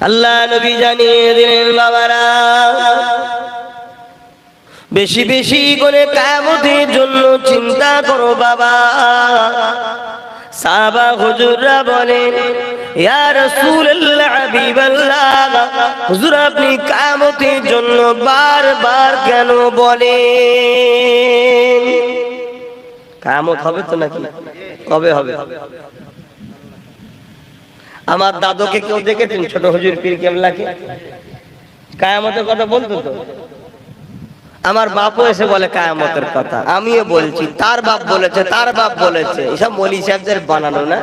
আল্লাহ নবী জানিয়ে দিলেন, বাবারা, বেশি বেশি করে কামতের জন্য চিন্তা করো, বাবা। সাবা হুজুররা বলেন, ইয়া রাসূলুল্লাহ, হাবিবাল্লাহ, হুজুর, আপনি কামতের জন্য বারবার কেন বলেন? কামত হবে তো নাকি? কবে হবে? আমার দাদুকে কেউ দেখেছেন? ছোট হুজুর পীর কেমলাকে কায়ামতের কথা বলতো তো? আমার বাপও এসে বলে কায়ামতের কথা। আমিও বলছি, তার বাপ বলেছে, তার বাপ বলেছে। এসব মলি সাহেবদের বানানো না?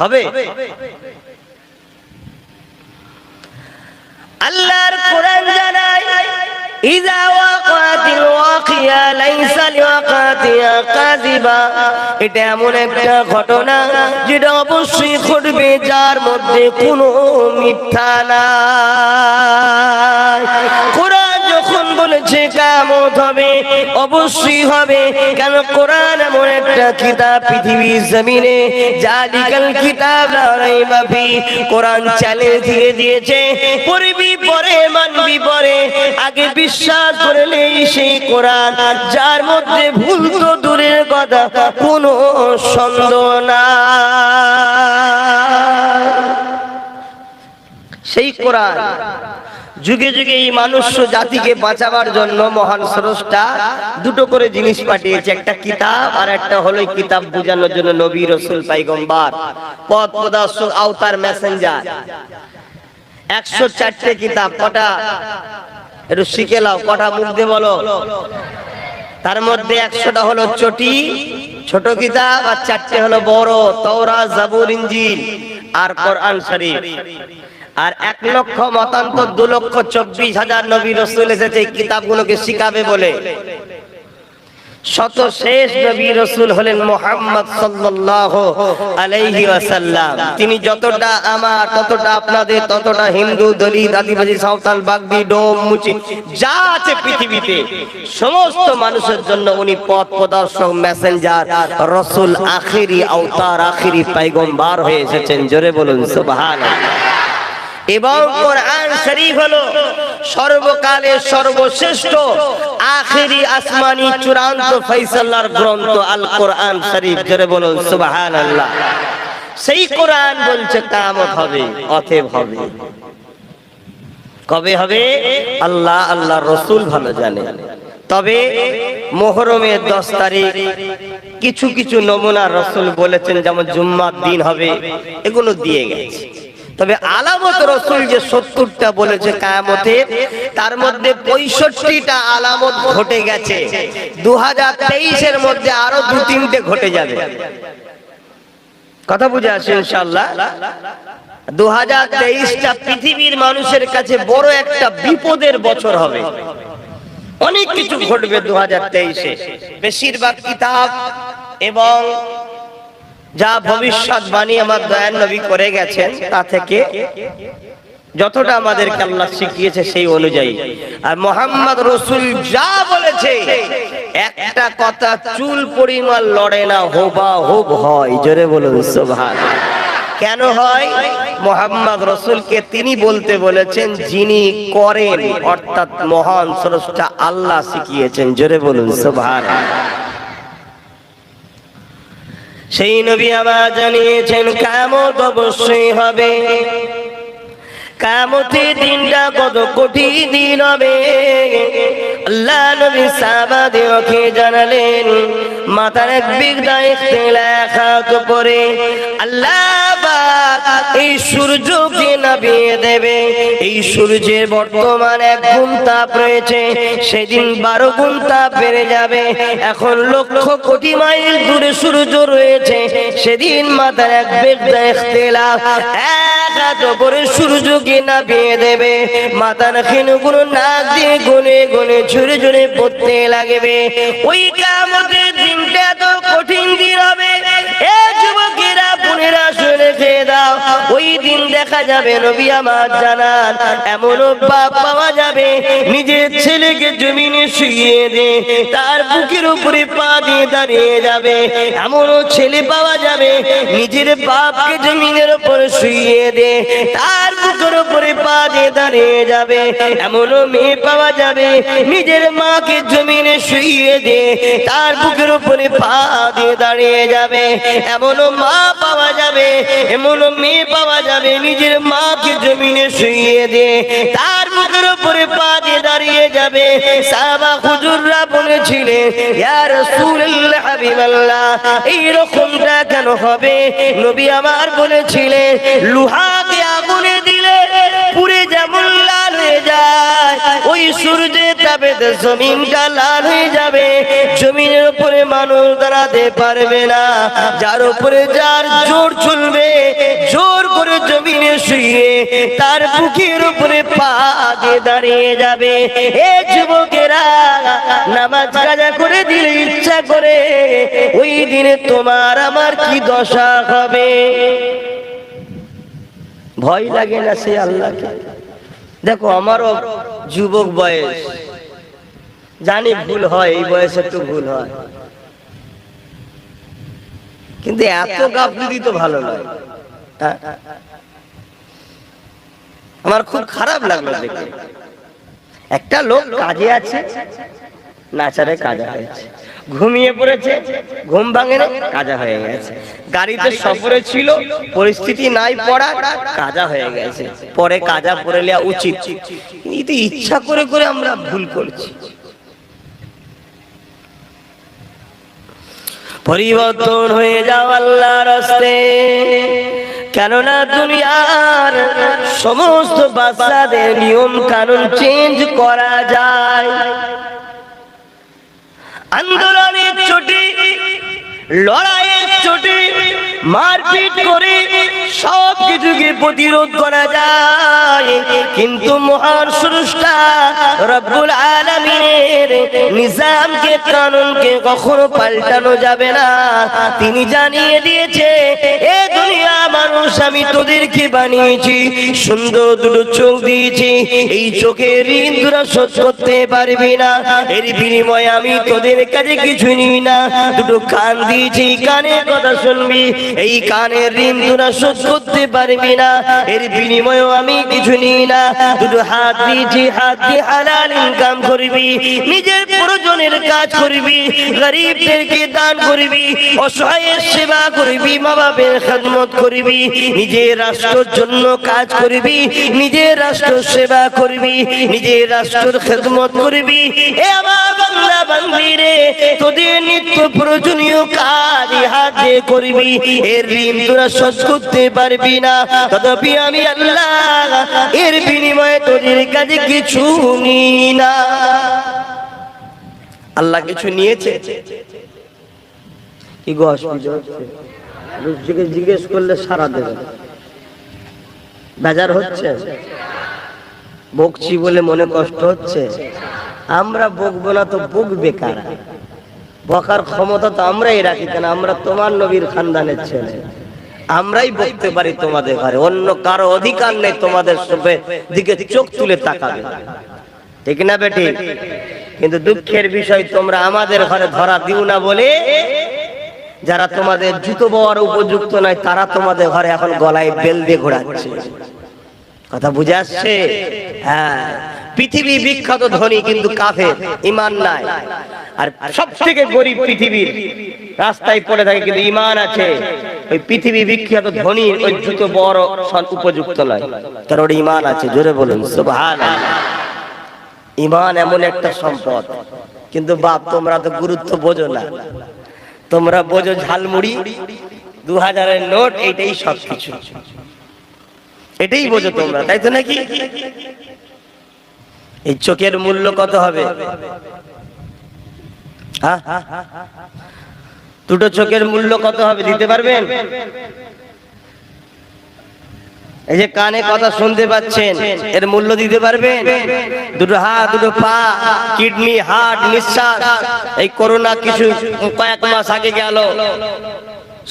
হবে? আল্লাহর কোরআন জানায় ইজা وقعت ওয়াকিয়া ليس لوقعتها كاذبة এটা এমন একটা ঘটনা যেটা অবশ্যই ঘটবে যার মধ্যে কোনো মিথ্যা বলেছে, কামত হবে, অবশ্যই হবে। কেন কোরআন এমন একটা কিতাব পৃথিবীর জমিনে জালিকাল কিতাব লা রাইবা কোরআন চ্যালেঞ্জ দিয়ে দিয়েছে। পড়বি পরে, মানবি পরে, আগে বিশ্বাস করলে সেই কোরআন, যার মধ্যে ভুল তো দূরের কথা, কোনো সন্দেহ না সেই কোরআন যুগে যুগে এই মানুষ জাতিকে বাঁচাবার জন্য মহান স্রষ্টা দুটো করে জিনিস পাঠিয়েছে, একটা কিতাব আর একটা হলো কিতাব বোঝানোর জন্য নবী রসুল পাইগম্বার, পথ প্রদর্শক আওতার মেসেঞ্জার একশো চারটে কিতাব, কটা? একটু শিখে লাও কটা মুখ দিয়ে বলো। তার মধ্যে একশোটা হলো চটি, ছোট কিতাব, আর চারটে হলো বড় তওরা জাবুর ইঞ্জিল আর কোরআন শরীফ। আর এক লক্ষ মতান্তর, দু লক্ষ চব্বিশ হাজার নবী রসুল এসেছে, এই কিতাবগুলোকে শিখাবে বলে। শত শেষ নবী রসুল হলেন মোহাম্মদ তিনি যতটা আমার, ততটা আপনাদের, ততটা হিন্দু, দলিত, আদিবাসী, সাঁওতাল, বাগদি, ডোম, মুচি, যা আছে পৃথিবীতে, সমস্ত মানুষের জন্য উনি পথ প্রদর্শক মেসেঞ্জার রসুল আখিরি, আওতার আখিরি, পাইগম্বার হয়ে এসেছেন। জোরে বলুন, সুবহানাল্লাহ। এবং কোরআন শরীফ হলো সর্বকালের সর্বশ্রেষ্ঠ আখেরি আসমানি চূড়ান্ত ফয়সালার গ্রন্থ আল কোরআন শরীফ জোরে বলুন সুবাহান আল্লাহ সেই কোরআন বলছে কামত হবে অথেব হবে। কবে হবে? আল্লাহ আল্লাহ রসুল ভালো জানে। তবে মোহরমের দশ তারিখ কিছু কিছু নমুনা রসুল বলেছেন যেমন জুম্মার দিন হবে এগুলো দিয়ে গেছে। তবে আলামত রসুল যে সত্তরটা বলেছে কায়ামতে, তার মধ্যে পঁয়ষট্টিটা আলামত ঘটে গেছে। দু হাজার তেইশের মধ্যে আরও দু তিনটে ঘটে যাবে। কথা বুঝে আসে ইনশাল্লাহ দু হাজার তেইশটা পৃথিবীর মানুষের কাছে বড় একটা বিপদের বছর হবে। অনেক কিছু ঘটবে দু হাজার তেইশে। বেশিরভাগ কিতাব এবং যা ভবিষ্যৎবাণী আমার দয়ান নবী করে গেছেন, তা থেকে যতটা আমাদেরকে আল্লাহ শিখিয়েছে সেই অনুযায়ী। আর মোহাম্মদ রসুল যা বলেছে, একটা কথা চুল পরিমাণ লড়ে না হোবা হোব হয়। জোরে বলুন সোভান কেন হয়? মোহাম্মদ রসুলকে তিনি বলতে বলেছেন, যিনি করেন, অর্থাৎ মহান স্রষ্টা আল্লাহ শিখিয়েছেন। জোরে বলুন সোভান সেই নবী আবার জানিয়েছেন কামত অবশ্যই হবে। কামতের দিনটা কত কঠিন দিন হবে। আল্লাহ নবী সাহাবাদেরকে জানালেন, মাথার এক বিগদা ইখতিলাফাত করে আল্লাহ এই সূর্যকে নামিয়ে দেবে, এই সূর্যের বর্তমান এক গুণ তাপ রয়েছে, সেদিন বারো গুণ তাপ বেড়ে যাবে। এখন লক্ষ কোটি মাইল দূরে সূর্য রয়েছে, সেদিন মাথার এক খিনগুলো নাক দিয়ে গুনে গুনে ঝুরে ঝুরে পড়তে লাগবে। ওই কামতের কঠিন হবে দেখা যাবে, নবী আমার জানান। এমন বাপ পাওয়া যাবে, নিজের ছেলেকে জমিনে শুয়ে দে, তার বুকের উপরে পা দিয়ে দাঁড়িয়ে যাবে। এমনও ছেলে পাওয়া যাবে, নিজের বাপকে জমিনের উপর শুয়ে দে, তার বুকের উপরে পা দিয়ে দাঁড়িয়ে যাবে। এমনও মেয়ে পাওয়া যাবে, নিজের মাকে জমিনে শুইয়ে দিয়ে তার বুকের উপরে পা দিয়ে দাঁড়িয়ে যাবে। এমনও মা পাওয়া যাবে, এমনও মেয়ে পাওয়া যাবে, নিজের মাকে জমিনে শুইয়ে দিয়ে তার বুকের উপরে পা দিয়ে দাঁড়িয়ে যাবে। সাহাবা হুজুররা বলেছিলেন, ইয়া রাসূলুল্লাহ, হাবিবাল্লাহ, এই রকমটা কেন হবে? নবী আমার বলেছিলেন লোহাকে যার উপরে যার জোর চলবে, জোর করে জমিনে শুয়ে তার বুকের উপরে পা দাঁড়িয়ে যাবে। এ যুবকেরা, নামাজ কাজা করে দিলে ইচ্ছা করে, ওই দিনে তোমার আমার কি দশা হবে? ভয় লাগে না সে আল্লাহকে? দেখো, আমারও যুবক বয়স। জানি ভুল হয়, এই বয়সে একটু ভুল হয়। কিন্তু এত গাফলিতি তো ভালো নয়? আমার খুব খারাপ লাগল দেখে। একটা লোক কাজে আছে নাচারে কাজা হয়েছে। ঘুমিয়ে পড়েছে, ঘুম ভাঙে না কাজা হয়ে গেছে। গাড়িতে সফরে ছিল, পরিস্থিতি নাই পড়া কাজা হয়ে গেছে। পরে কাজা পড়ে নেওয়া উচিত। কিন্তু ইচ্ছা করে করে আমরা ভুল করছি। পরিবর্তন হয়ে যাও আল্লাহ রাস্তে। কেননা দুনিয়ার সমস্ত বাচ্চাদের নিয়ম কানুন চেঞ্জ করা যায়। আন্দোলনের ছুটি লড়াইয়ের চোটে মারপিট করে সব কিছুকে প্রতিরোধ করা যায়। কিন্তু মহান স্রষ্টা রব্বুল আলামিনের নিজামকে, কানুনকে কখনো পাল্টানো যাবে না। তিনি জানিয়ে দিয়েছে, এ দুনিয়া মানুষ, আমি তোদেরকে বানিয়েছি, সুন্দর দুটো চোখ দিয়েছি। এই চোখের ঋণ তোরা শোধ করতে পারবি না। এর বিনিময়ে আমি তোদের কাছে কিছু নিই না। দুটো কান দিয়েছি, কানের কথা শুনবি এই কানের ঋণ তোরা শোধ করতে পারবি না। এর বিনিময়েও আমি কিছু নিই না। দুটো হাত দিয়েছি হাত দিয়ে হালাল ইনকাম করবি। নিজের প্রয়োজনের কাজ করবি। গরিবদেরকে দান করবি। অসহায়ের সেবা করবি। মা বাপের খেদমত করবি। নিজের রাষ্ট্রের জন্য কাজ করবি। নিজের রাষ্ট্র সেবা করবি। নিজের রাষ্ট্রের খেদমত করবি। এ আমার বাংলা বান্দিরে, তোদের নিত্য প্রয়োজনীয় কাজ হাত দিয়ে করবি। এর ঋণ তোরা শোধ করতে পারবি না। তথাপি আমি আল্লাহ এর বিনিময়ে তোদের কাছে কিছু নিই না। আল্লাহ কিছু নিয়েছে? কি গো অসুবিধা জিজ্ঞেস করলে সারা দেবে। বেজার হচ্ছে? বকছি বলে মনে কষ্ট হচ্ছে? আমরা বকবো না তো বকবে কারা? বকার ক্ষমতা তো আমরাই রাখি কেন? আমরা তোমার নবীর খানদানের ছেলে। আমরাই বকতে পারি তোমাদের ঘরে। অন্য কারও অধিকার নেই তোমাদের দিকে চোখ তুলে তাকাবে। ঠিক না বেটি? কিন্তু দুঃখের বিষয়, তোমরা আমাদের ঘরে ধরা দিও না বলে যারা তোমাদের জুতো বওয়ার উপযুক্ত নয়, তারা তোমাদের ঘরে এখন গলায় বেল দিয়ে ঘোরাচ্ছে। কথা বুঝে আসছে? হ্যাঁ। পৃথিবী বিখ্যাত ধনী কিন্তু কাফের। ইমান নাই। আর সব থেকে গরিব পৃথিবীর রাস্তায় পড়ে থাকে কিন্তু ইমান আছে। ওই পৃথিবী বিখ্যাত ধনী ওই জুতো বড় উপযুক্ত নয়। তার ওর ইমান আছে, জোরে বলুন ইমান এমন একটা সম্পদ। কিন্তু বাপ, তোমরা তো গুরুত্ব বোঝো না। তোমরা বোঝো ঝালমুড়ি দু হাজারের নোট, এটাই সব কিছু এটাই বোঝো তোমরা, তাই তো নাকি? এই চোখের মূল্য কত হবে? দুটো চোখের মূল্য কত হবে দিতে পারবেন? এই যে কানে কথা শুনতে পাচ্ছেন, এর মূল্য দিতে পারবেন? দুটো হাত, দুটো পা, কিডনি, হার্ট, নিঃশ্বাস, এই করোনা কিছু কয়েক মাস আগে গেল।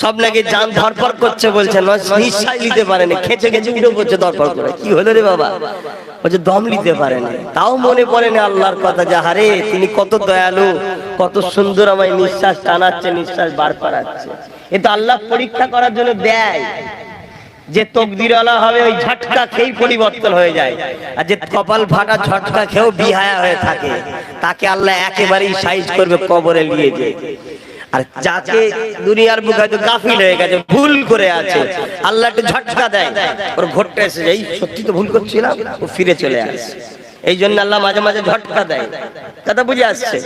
সব নাকি যান ধরপর করছে বলছে নিঃশ্বাস নিতে পারেনি, খেচে খেচে উঠে পড়ছে ধরপর করে। কি হলো রে বাবা? বলছে, দম নিতে পারেনি। তাও মনে পড়ে না আল্লাহর কথা যে হারে তিনি কত দয়ালু, কত সুন্দর আমায় নিঃশ্বাস টানাচ্ছে, নিঃশ্বাস বার করাচ্ছে। এ তো আল্লাহ পরীক্ষা করার জন্য দেয়। যে তকদিরওয়ালা হবে, ওই ঝটকা খেয়েই পরিবর্তন হয়ে যায়। আর যে কপাল ফাটা ঝটকা খেয়েও বিহায়া হয়ে থাকে, তাকে আল্লাহ একেবারেই সাইজ করবে, কবরে নিয়ে যে আর যাকে দুনিয়ার বুক হয়তো গাফিল হয়ে গেছে ভুল করে আছে। আল্লাহ একটু ঝটকা দেয়। ওর ঘটতে এসে এই সত্যি তো ভুল করছিলাম? ও ফিরে চলে আসে। এই জন্য আল্লাহ মাঝে মাঝে ঝটকা দেয়। কথা বুঝে আসছে?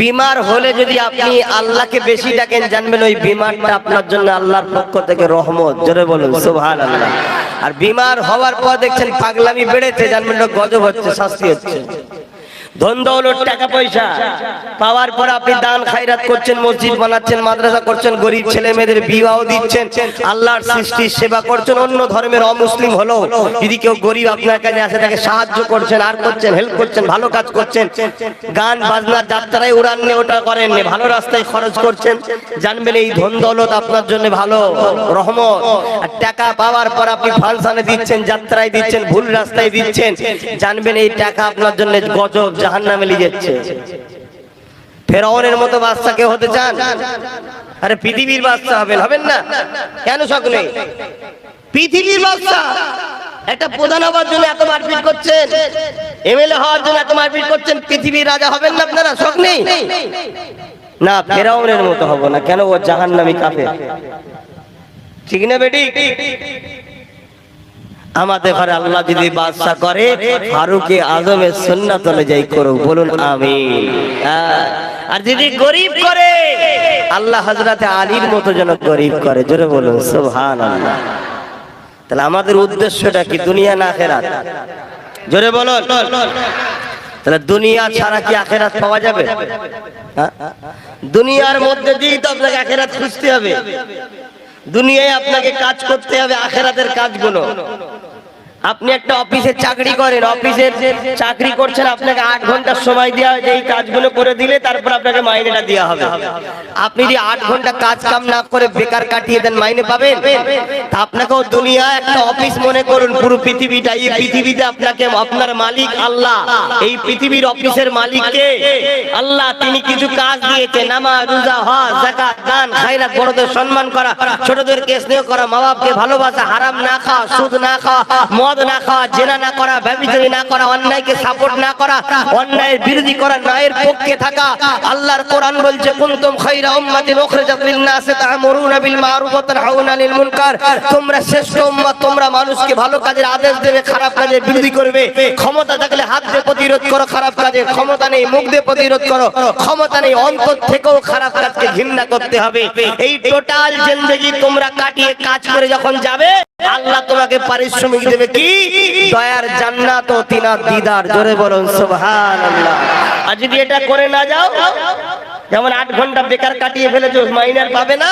বিমার হলে যদি আপনি আল্লাহকে বেশি ডাকেন জানবেন ওই বিমারটা আপনার জন্য আল্লাহর পক্ষ থেকে রহমত। জোরে বলুন সুবহান আল্লাহ আর বিমার হওয়ার পর দেখছেন পাগলামি বেড়েছে জানবেন গজব হচ্ছে শাস্তি হচ্ছে। ধন দৌলত টাকা পয়সা। পাওয়ার পর আপনি দান খায়রাত করছেন, মসজিদ বানাচ্ছেন, মাদ্রাসা করছেন, গরিব ছেলে মেয়েদের বিবাহ দিচ্ছেন, আল্লাহর সৃষ্টির সেবা করছেন, অন্য ধর্মের অমুসলিম হলো। যদি কেউ গরিব আপনার কাছে আসে, তাকে সাহায্য করছেন, আর করছেন হেল্প করছেন, ভালো কাজ করছেন, গান, বাজনা, যাত্রায় উড়ান নিয়ে ওটা করেন ভালো রাস্তায় খরচ করছেন, জানবেন এই ধন দৌলত আপনার জন্য ভালো, রহমত। আর টাকা পাওয়ার পর আপনি ফাংশনে দিচ্ছেন, যাত্রায় দিচ্ছেন, ভুল রাস্তায় দিচ্ছেন, জানবেন এই টাকা আপনার জন্য গজব জাহান নামে নিয়ে যাচ্ছে। ফেরাউনের মতো বাচ্চা কেউ হতে চান? আরে পৃথিবীর বাচ্চা হবেন হবেন না? কেন সকলে পৃথিবীর বাচ্চা। একটা প্রধান হওয়ার জন্য এত মারপিট করছেন, এমএলএ হওয়ার জন্য এত মারপিট করছেন, পৃথিবীর রাজা হবেন না আপনারা? শখ নেই? না, ফেরাউনের মতো হব না। কেন ও জাহান নামি কাফে ঠিক না বেটি? আমাদের ঘরে আল্লাহ যদি বাদশা করে, ফারুকে আজমের সুন্নাত অনুযায়ী করুক। বলুন আমি আর যদি গরিব করে, আল্লাহ হজরতে আলীর মতো যেন গরিব করে। জোরে বলুন সুবহান আল্লাহ তাহলে আমাদের উদ্দেশ্যটা কি, দুনিয়া না আখেরাত? জোরে বলুন। তাহলে দুনিয়া ছাড়া কি আখেরাত পাওয়া যাবে? হ্যাঁ? দুনিয়ার মধ্যে দিয়েই তো আপনাকে আখেরাত খুঁজতে হবে। দুনিয়ায় আপনাকে কাজ করতে হবে আখেরাতের কাজগুলো। আপনি একটা অফিসে চাকরি করেন, অফিসের চাকরি করছেন, আপনাকে আট ঘণ্টার সময় দেওয়া হয় যে এই কাজগুলো করে দিলে তারপর আপনাকে মাইনেটা দেওয়া হবে। আপনি যদি আট ঘণ্টা কাজ কাম না করে বেকার কাটিয়ে দেন, মাইনে পাবেন? তা আপনাকেও দুনিয়া একটা অফিস মনে করুন, পুরো পৃথিবীটা, এই পৃথিবীতে আপনাকে আপনার মালিক আল্লাহ। এই পৃথিবীর অফিসের মালিককে আল্লাহ, তিনি কিছু কাজ দিয়েছে, নামাজ, রোজা, হজ, যাকাত, দান, খায়রাত বড়দের সম্মান করা, ছোটদেরকে স্নেহ করা মা বাপকে ভালোবাসা, হারাম না খাওয়া, সুদ না খাওয়া, মদ না খাওয়া, জেনা না করা, ব্যভিচারী না করা, অন্যায়কে সাপোর্ট না করা, অন্যায়ের বিরোধী করা, ন্যায়ের পক্ষে থাকা, আল্লাহর কোরআন বলছে, কুনতুম খায়রা উম্মাতিন উখরিজাত লিন-নাসি তা'মুরুনা বিল মারুফ ওয়া তানহাউনা আনিল মুনকার তোমরা শ্রেষ্ঠ উম্মত তোমরা মানুষকে ভালো কাজের আদেশ দেবে, খারাপ কাজের বিরোধী করবে। ক্ষমতা থাকলে হাত দিয়ে প্রতিরোধ করো, খারাপ কাজে ক্ষমতা নেই, মুখ দিয়ে প্রতিরোধ করো। ক্ষমতা নেই, অন্তর থেকেও খারাপ কাজকে ঘৃণা করতে হবে। এই টোটাল জিন্দেগি তোমরা কাটিয়ে কাজ করে যখন যাবে আল্লাহ তোমাকে পারিশ্রমিক দেবে কি? দয়ার জান্নাত ও তিনার দিদার। জোরে বলুন সুবহানাল্লাহ। আর যদি এটা করে না যাও। যেমন আট ঘণ্টা বেকার কাটিয়ে ফেলেছো, মাইনার পাবে না,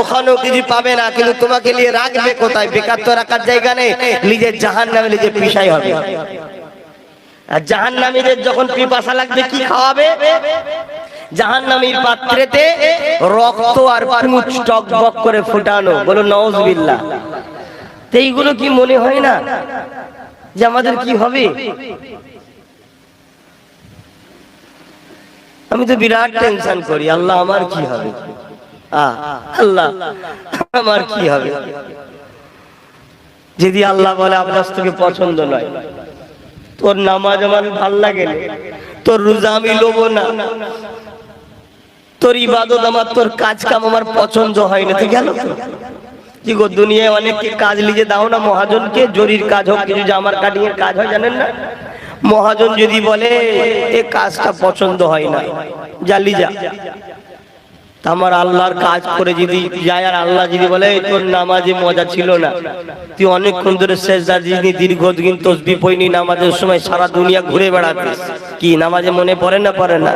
ওখানেও কিছু পাবে না, কিন্তু তোমাকে নিয়ে রাখবে কোথায়? বেকার তো রাখার জায়গা নেই, নিজের জাহান নামে নিজে পিসাই হবে। আর জাহান নামীদের যখন পিপাসা লাগবে, কি খাওয়াবে? জাহান্নামীর পাত্রেতে রক্ত আর টক বক করে ফুটানো। বলো নওজবিল্লাহ এইগুলো কি মনে হয় না যে আমাদের কি হবে? আমি তো বিরাট টেনশন করি, আল্লাহ আমার কি হবে? আল্লাহ আমার কি হবে? যদি আল্লাহ বলে আপনার তোকে পছন্দ নয়, তোর নামাজ আমার ভালো লাগে তোর রোজা আমি লোব না, তোর ইবাদত আমার, তোর কাজ কাম আমার পছন্দ হয় না, তো গেল। কি গো, দুনিয়ায় অনেককে কাজ লিজে দাও না মহাজনকে? জরির কাজ হোক, কিছু জামার কাটিং এর কাজ হয়, জানেন না? মহাজন যদি বলে, এ কাজটা পছন্দ হয় না জালি যা আমার আল্লাহর কাজ করে যদি যায়, আর আল্লাহ যদি বলে তোর নামাজে মজা ছিল না, তুই অনেকক্ষণ ধরে শেষ দিন দীর্ঘদিন তসবি পইনি নামাজের সময় সারা দুনিয়া ঘুরে বেড়াতিস। কি, নামাজে মনে পড়ে না পড়ে না?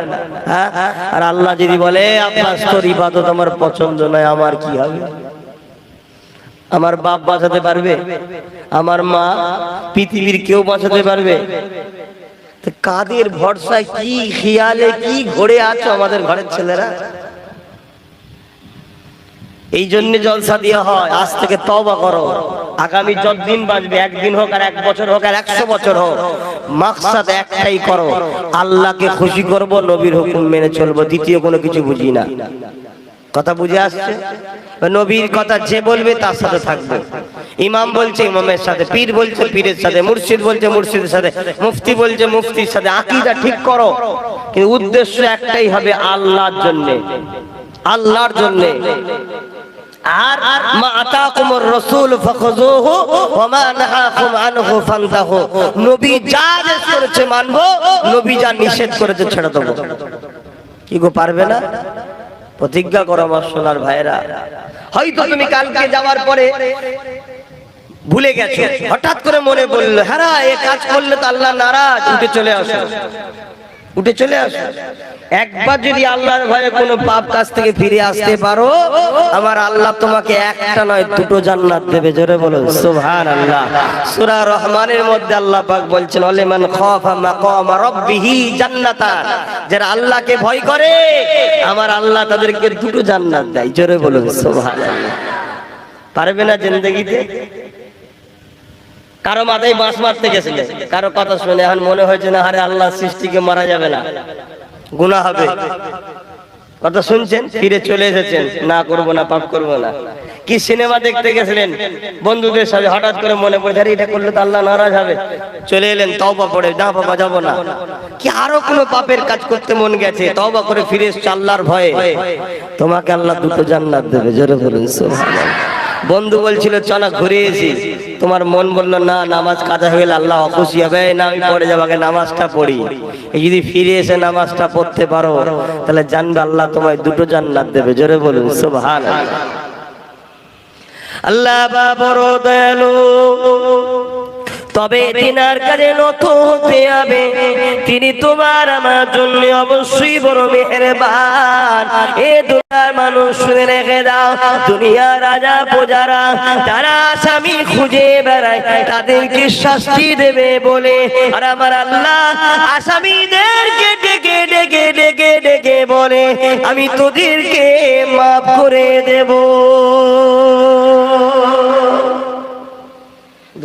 হ্যাঁ? আর আল্লাহ যদি বলে আপনার তোর ইবাদত আমার পছন্দ নয়, আমার কি হবে? আমার বাপ বাঁচাতে পারবে? আমার মা পৃথিবীর কেউ বাঁচাতে পারবে? কাদের ভরসায় কি খেয়ালে কি ঘোরে আছো আমাদের ঘরের ছেলেরা? এই জন্য জলসা দেওয়া হয়, আজ থেকে তবা করো। আগামী যতদিন বাঁচবে, একদিন হোক আর এক বছর হোক আর একশো বছর হোক, মাকসাদ একটাই করো। আল্লাহকে খুশি করব, নবীর হুকুম মেনে চলবো, দ্বিতীয় কোনো কিছু বুঝি না। কথা বুঝে আসছে? নবীর কথা যে বলবে তার সাথে থাকবে। ইমাম বলছে, ইমামের সাথে, পীর বলছে, পীরের সাথে, মুর্শিদ বলছে, মুর্শিদের সাথে, মুফতি বলছে, মুফতির সাথে, আকিদা ঠিক করো। কিন্তু উদ্দেশ্য একটাই হবে আল্লাহর জন্য। আল্লাহর জন্য। মা নবী যা করেছে মানবো, নবী যা নিষেধ করেছে ছেড়ে দেবো। কি গো, পারবে না? প্রতিজ্ঞা করো আমার সোনার ভাইরা হয়তো তুমি কালকে যাওয়ার পরে ভুলে গেছো। হঠাৎ করে মনে পড়ল হ্যাঁ এ কাজ করলে তো আল্লাহ নারাজ। উঠে চলে আসো। উঠে চলে আসো। একবার যদি আল্লাহর ভয়ে কোনো পাপ কাজ থেকে ফিরে আসতে পারো, আমার আল্লাহ তোমাকে একটা নয়, দুটো জান্নাত দেবে। জোরে বলো সুবহান আল্লাহ সূরা রহমানের মধ্যে আল্লাহ পাক বলছেন আলিমান খাফা মাকাম রাব্বিহি জান্নাতান। যারা আল্লাহকে ভয় করে, আমার আল্লাহ তাদেরকে দুটো জান্নাত দেয়। জোরে বলো সুবহান পারবে না জিন্দগিতে? কারও মাথায় বাঁশ মারতে গেছিলে? কারও কথা শুনে এখন মনে হয়েছে না, আরে আল্লাহ সৃষ্টিকে মারা যাবে না। গুণা হবে। কথা শুনছেন? ফিরে চলে এসেছেন। না করব না, পাপ করব না। কি সিনেমা দেখতে গেছিলেন? বন্ধুদের সাথে হঠাৎ করে মনে পড়ে আরে, এটা করলে তো আল্লাহ নারাজ হবে। চলে এলেন, তওবা পড়ে না বাবা, যাব না। কি আরও কোনো পাপের কাজ করতে মন গেছে? তওবা করে ফিরে আল্লাহর ভয়ে। তোমাকে আল্লাহ দুটো জান্নাত দেবে, জোরে বলুন, সুবহানাল্লাহ। বন্ধু বলছিল, চলা ঘুরে এসি। তোমার মন বলল, না, নামাজ কাজা হয়ে আল্লাহ অখুশি হবে। না, আমি পড়ে যাব আগে নামাজটা পড়ি। যদি ফিরে এসে নামাজটা পড়তে পারো, তাহলে জানবে আল্লাহ তোমায় দুটো জান্নাত দেবে। জোরে বলুন সুবহান আল্লাহ বা বড় দয়ালু। তবে তিনার কাছে নত হতে হবে তিনি তোমার আমার জন্য অবশ্যই বড় মেহেরবান। এ দুনিয়ার মানুষ শুনে রেখে দাও দুনিয়ার রাজা প্রজারা তারা স্বামী খুঁজে বেড়ায় তাদেরকে শাস্তি দেবে বলে। আর আমার আল্লাহ আসামিদেরকে ডেকে ডেকে ডেকে ডেকে বলে আমি তোদেরকে মাফ করে দেব।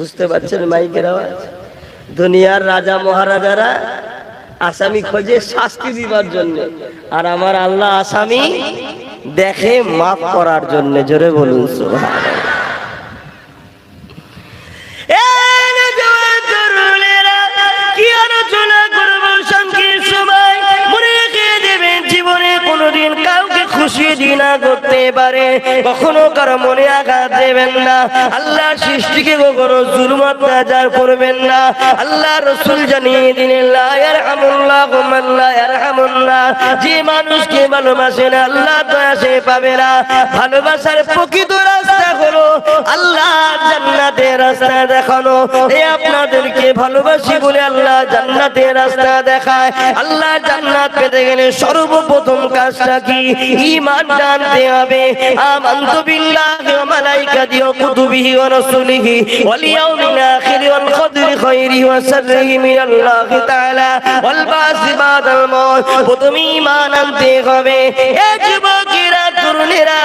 বুঝতে পারছেন মাইকের আওয়াজ? দুনিয়ার রাজা মহারাজারা আসামি খোঁজে শাস্তি দিবার জন্য। আর আমার আল্লাহ আসামি দেখে মাফ করার জন্য। জোরে বলুন, সুবহানাল্লাহ। দিনা করতে পারে, কখনো কারও মনে আঘাত দেবেন না। আল্লাহ সৃষ্টিকে কখনো জুলুম, অত্যাচার করবেন না। আল্লাহ রসুল জানিয়ে দিলেন যে মানুষকে ভালোবাসে না, আল্লাহ দয়া সে পাবে না। ভালোবাসার প্রকৃত রাস্তা হলো আল্লাহ জান্নাতের রাস্তা দেখানো। এ আপনাদেরকে ভালোবাসি বলে আল্লাহ জান্নাতের রাস্তা দেখায়। আল্লাহ জান্নাত পেতে গেলে সর্বপ্রথম কাজটা কি? ঈমান জানতে হবে। আমানতু বিল্লাহি ওয়া মালাইকাতিহি ওয়া কুতুবিহি ওয়া রাসূলিহি ওয়াল ইয়াউমিল আখির ওয়াল কদরি খাইরিহি ওয়া শাররিহি মিনাল্লাহ তাআলা ওয়াল বাসি বাদাল মাউত। প্রথমে ঈমান আনতে হবে। এ যুবকেরা তরুণেরা,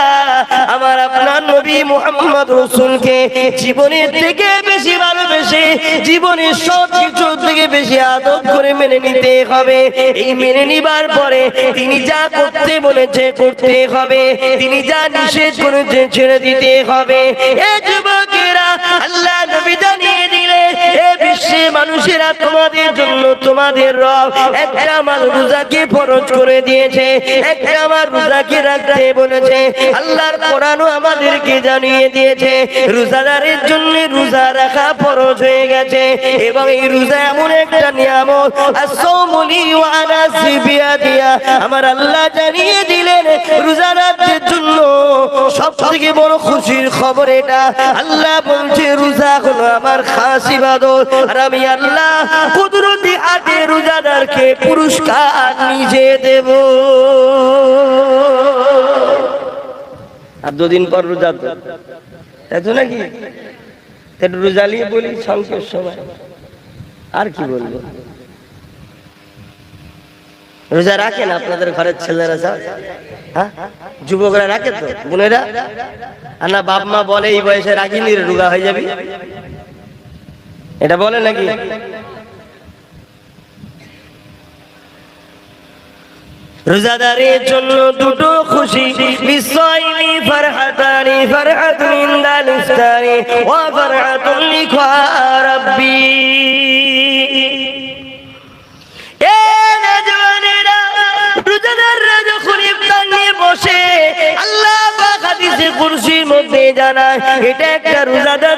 আমার আপনার নবী মুহাম্মদ রসুলকে জীবনের থেকে বেশি ভালোবেসে, জীবনের সব কিছু থেকে বেশি আদব করে মেনে নিতে হবে। এই মেনে নিবার পরে তিনি যা করতে বলেছে করতে হবে। তিনি যা নিষেধ করেছে ছেড়ে দিতে হবে। এ যুবকেরা, আল্লাহ নবী জানিয়ে দিলে, এ বিশ্বে মানুষেরা তোমাদের জন্য তোমাদের রব একটা আমার রোজাকে ফরজ করে দিয়েছে। একটা আমার রোজাকে রাখতে বলেছে আল্লাহর কোরআনও আমাদেরকে জানিয়ে দিয়েছে, রোজাদারের জন্য রোজা রাখা ফরজ হয়ে গেছে। এবং এই রোজা এমন একটা নিয়ামত আসৌমুলি ওয়ানা দিয়া আমার আল্লাহ জানিয়ে দিলেন, রোজাদারদের জন্য সব থেকে বড় খুশির খবর এটা। আল্লাহ বলছে, রোজা হলো আমার খাস ইবাদত। আর আমি আল্লাহ কুদরতি হাতে রোজাদারকে পুরস্কার নিজে দেব। আর দুদিন পর রোজা তো। তাই তো নাকি? রোজা নিয়ে বলি সংক্ষেপ সময়। আর কি বলব? রোজা রাখেন আপনাদের ঘরের ছেলেরা সব হ্যাঁ? যুবকরা রাখে তো, বোনেরা? আর না বাপ মা বলে এই বয়সে রাখিনি রোগা হয়ে যাবি? এটা বলে নাকি? রোজাদারের জন্য দুটো খুশি। বিশ্বইনি ফরহাতানি ফরহাত মিন্দাল ইফতারি ওয়া ফরহাতুন লিখা রাব্বি। এ রোজাদাররা যখন বসে, আল্লাহ পাক হাদিসে কুরসির মধ্যে জানায়, এটা একটা রোজাদারদের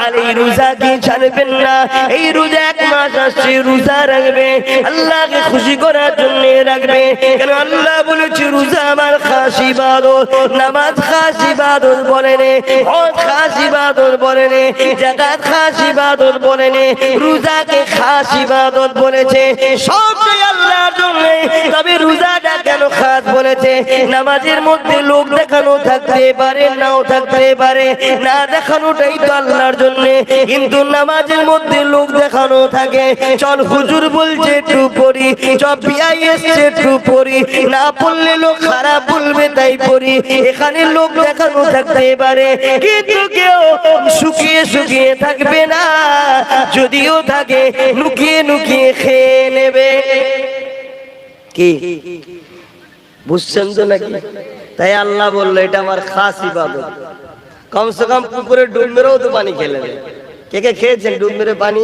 আর এই রোজা কি ছাড়বেন না? এই রোজা এক মাস আসছে, রোজা রাখবে, আল্লাহকে খুশি করার জন্য রাখবে। কেন আল্লাহ বলেছে, রোজা আমার খাস ইবাদত নামাজ খাস ইবাদত বলেন হজ খাস ইবাদত বলেন জাকাত খাস ইবাদত বলেন রোজাকে খাস ইবাদত বলেছে। জন্য তবে রোজাটা কেন খাস বলেছে। নামাজের মধ্যে লোক দেখানো থাকতে পারে, নাও থাকতে পারে, না দেখানোটাই তো আল্লাহর জন্য। কিন্তু নামাজের মধ্যে লোক দেখানো থাকে। চল হুজুর বলছে, একটু পড়ি। চল বিয়াই এসছে, একটু পড়ি। না পড়লে লোক খারাপ বলবে, তাই পড়ি। এখানে লোক দেখানো থাকতে পারে, কিন্তু কেউ শুকিয়ে শুকিয়ে থাকবে না। যদিও থাকে লুকিয়ে লুকিয়ে খেয়ে নেবে। কি? বুঝছেন তো নাকি? তাই আল্লাহ বলল, এটা আমার খাস ইবাদত। কমসে কম পুকুরে ডুব মেরেও তো পানি খেলে কে কে খেয়েছেন ডুব মেরে পানি?